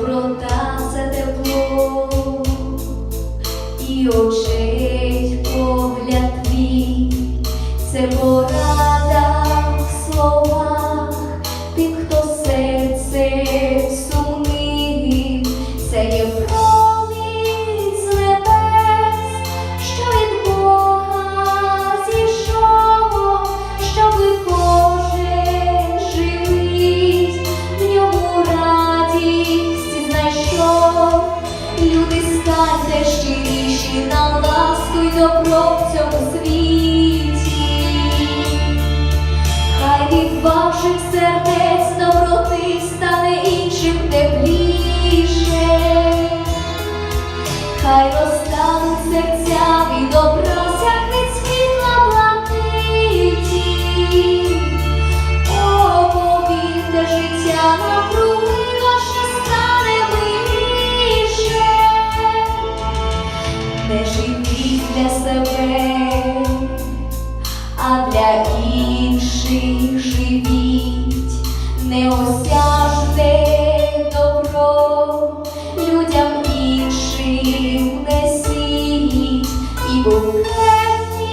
доброта це тепло і очей погляд твій, це пора. verte.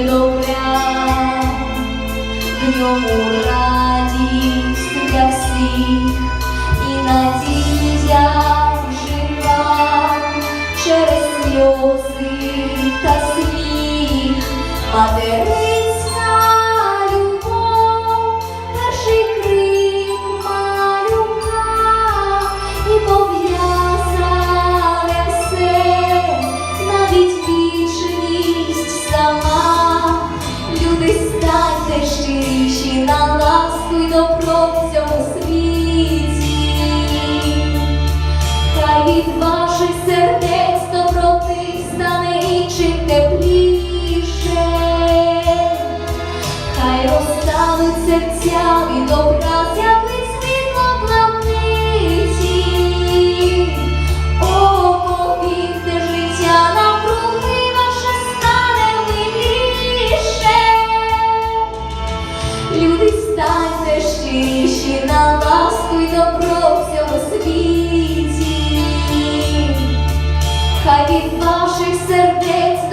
немовля, в ньому радість для всіх і надія жива через сльози та сміх матері. ваших сердець доброти стане чим тепліше, хай розставить серця від образя світло плавниці, о, повірте, життя навкруги ваше стане миліше. Люди станьте щиріші на ласку й добро. від наших сердець.